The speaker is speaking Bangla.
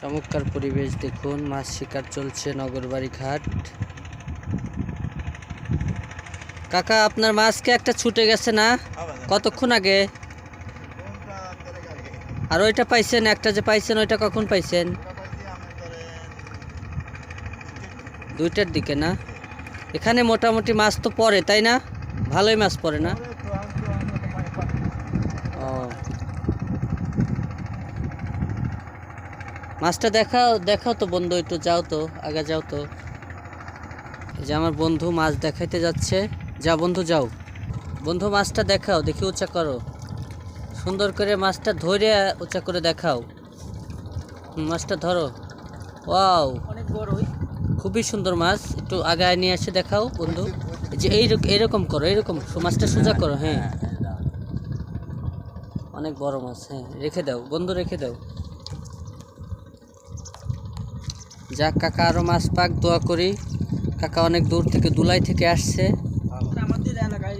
চমৎকার পরিবেশ দেখুন মাছ শিকার চলছে নগরবাড়ি ঘাট কাকা আপনার মাছকে একটা ছুটে গেছে না। কতক্ষণ আগে? আর ওইটা পাইছেন একটা যে পাইছেন ওইটা কখন পাইছেন? দুইটার দিকে না? এখানে মোটামুটি মাছ তো পড়ে তাই না? ভালোই মাছ পড়ে না? মাছটা দেখাও দেখাও তো বন্ধু একটু যাও তো আগে যাও তো। এই যে আমার বন্ধু মাছ দেখাইতে যাচ্ছে। যা বন্ধু যাও। বন্ধু মাছটা দেখাও দেখি উঁচা করো। সুন্দর করে মাছটা ধরে উঁচা করে দেখাও। মাছটা ধরো। ওয়াও। অনেক বড়ই খুবই সুন্দর মাছ। একটু আগায় নিয়ে এসে দেখাও বন্ধু। এই যে এইরকম এরকম করো এরকম। মাছটা সোজা করো হ্যাঁ। অনেক বড় মাছ হ্যাঁ। রেখে দাও বন্ধু রেখে দাও। যাক কাকা আরও মাছ পাক দোয়া করি। কাকা অনেক দূর থেকে দুলাই থেকে আসছে। আমাদের এলাকায়